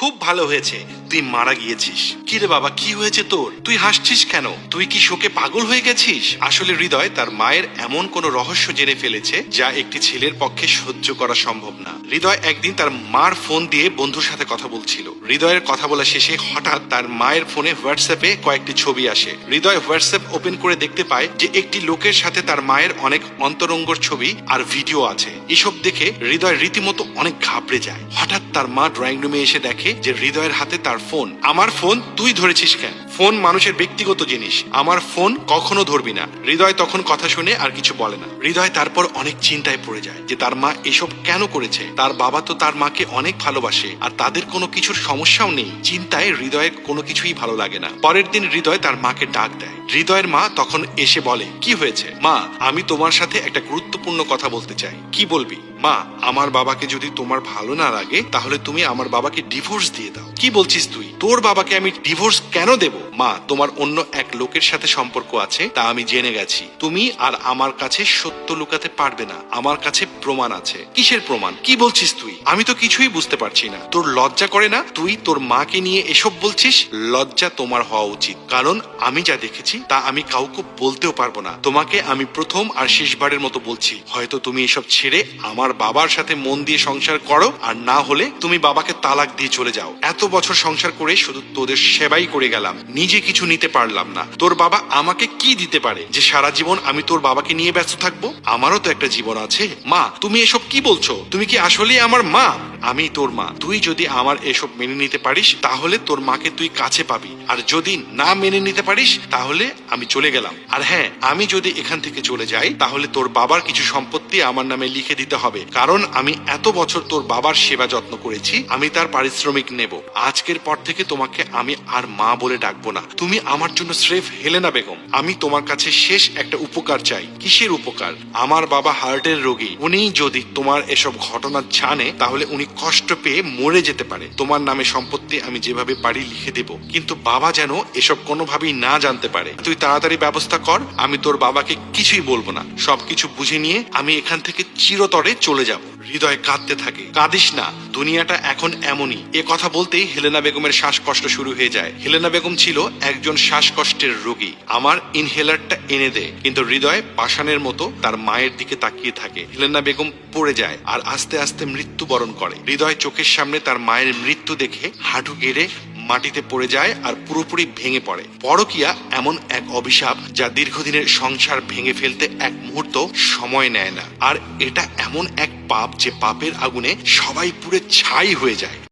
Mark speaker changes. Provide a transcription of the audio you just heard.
Speaker 1: খুব ভালো হয়েছে। তুই মারা গিয়েছিস। কি রে বাবা, কি হয়েছে তোর? তুই হাসছিস কেন? তুই কি শোকে পাগল হয়ে গেছিস? আসলে হৃদয় তার মায়ের এমন কোন রহস্য জেনে ফেলেছে যা একটি ছেলের পক্ষে সহ্য করা সম্ভব না। হৃদয় একদিন তার মার ফোন দিয়ে বন্ধুর সাথে কথা বলছিল। হৃদয়ের কথা বলা শেষে হঠাৎ তার মায়ের ফোনে হোয়াটসঅ্যাপে কয়েকটি ছবি আসে। হৃদয় হোয়াটসঅ্যাপ ওপেন করে দেখতে পায় যে একটি লোকের সাথে তার মায়ের অনেক অন্তরঙ্গর ছবি আর ভিডিও আছে। এসব দেখে হৃদয় রীতিমতো অনেক ঘাবড়ে যায়। হঠাৎ তার মা ড্রয়িং রুমে এসে দেখে যে হৃদয়ের হাতে তার ফোন আমার ফোন তুই ধরেছিস কেন? ফোন মানুষের ব্যক্তিগত জিনিস। আমার ফোন কখনো ধরবি না। হৃদয় তখন কথা শুনে আর কিছু বলে না। হৃদয় তারপর অনেক চিন্তায় পড়ে যায় যে তার মা এসব কেন করেছে? তার বাবা তো তার মাকে অনেক ভালোবাসে আর তাদের কোনো কিছুর সমস্যাও নেই। চিন্তায় হৃদয়ের কোনো কিছুই ভালো লাগে না। পরের দিন হৃদয় তার মাকে ডাক দেয়। হৃদয়ের মা তখন এসে বলে, কি হয়েছে? মা, আমি তোমার সাথে একটা গুরুত্বপূর্ণ কথা বলতে চাই। কি বলবি? মা, আমার বাবাকে যদি তোমার ভালো না লাগে, তাহলে তুমি আমার বাবাকে ডিভোর্স দিয়ে দাও। কি বলছিস তুই? তোর বাবাকে আমি ডিভোর্স কেন দেব? মা, তোমার অন্য এক লোকের সাথে সম্পর্ক আছে, তা আমি জেনে গেছি। তুমি আর আমার কাছে সত্য লুকাতে পারবে না। আমার কাছে প্রমাণ আছে। কিসের প্রমাণ? কি বলছিস তুই? আমি তো কিছুই বুঝতে পারছি না। তোর লজ্জা করে না? তুই তোর মাকে নিয়ে এসব বলছিস? লজ্জা তোমার হওয়া উচিত। কারণ আমি যা দেখেছি, তা আমি কাউকে বলতেও পারব না। তোমাকে আমি প্রথম আর শেষবারের মতো বলছি। হয়তো তুমি এসব ছেড়ে আমার বাবার সাথে মন দিয়ে সংসার করো, আর না হলে তুমি বাবাকে তালাক দিয়ে চলে যাও। এত বছর সংসার করে শুধু তোদের সেবাই করে গেলাম। নিজে কিছু নিতে পারলাম না। তোর বাবা আমাকে কি দিতে পারে? যে সারা জীবন আমি তোর বাবাকে নিয়ে ব্যস্ত থাকব? আমারও তো একটা জীবন আছে। মা, তুমি এসব কি বলছো? তুমি কি আসলে আমার মা? আমি তোর মা। তুই যদি আমার এসব মেনে নিতে পারিস, তাহলে তোর মাকে তুই কাছে পাবি। আর যদি না মেনে নিতে পারিস, তাহলে আমি চলে গেলাম। আর হ্যাঁ আমি যদি এখান থেকে চলে যাই, তাহলে তোর বাবার কিছু সম্পত্তি আমার নামে লিখে দিতে হবে। কারণ আমি এত বছর তোর বাবার সেবা যত্ন করেছি, আমি তার পারিশ্রমিক নেব। আজকের পর থেকে তোমাকে আমি আর মা বলে ডাকবো না। তুমি আমার জন্য স্রেফ হেলেনা বেগম। আমি তোমার কাছে শেষ একটা উপকার চাই। কিসের উপকার? আমার বাবা হার্টের রোগী। উনি যদি তোমার এসব ঘটনা জানে, তাহলে উনি কষ্ট পেয়ে মরে যেতে পারে। তোমার নামে সম্পত্তি আমি যেভাবে পারি লিখে দেব। কিন্তু বাবা যেন এসব কোনোভাবেই না জানতে পারে। তুই তাড়াতাড়ি ব্যবস্থা কর, আমি তোর বাবাকে কিছুই বলব না। সবকিছু বুঝে নিয়ে আমি এখান থেকে চিরতরে চলে যাব। হৃদয় কাঁদতে থাকে। কাঁদিস না, দুনিয়াটা এখন এমনই। এ কথা বলতেই হেলেনা বেগমের শ্বাসকষ্ট শুরু হয়ে যায়। হেলেনা বেগম ছিল একজন শ্বাসকষ্টের রোগী। আমার ইনহেলারটা এনে দে, কিন্তু হৃদয় পাষাণের মতো তার মায়ের দিকে তাকিয়ে থাকে। হেলেনা বেগম পড়ে যায় আর আস্তে আস্তে মৃত্যুবরণ করে। হৃদয় চোখের সামনে তার মায়ের মৃত্যু দেখে হাঁটু গেড়ে মাটিতে পড়ে যায় আর পুরোপুরি ভেঙে পড়ে। পরকিয়া এমন এক অভিশাপ যা দীর্ঘদিনের সংসার ভেঙে ফেলতে এক মুহূর্ত সময় নেয় না। আর এটা এমন এক পাপ যে পাপের আগুনে সবাই পুরে ছাই হয়ে যায়।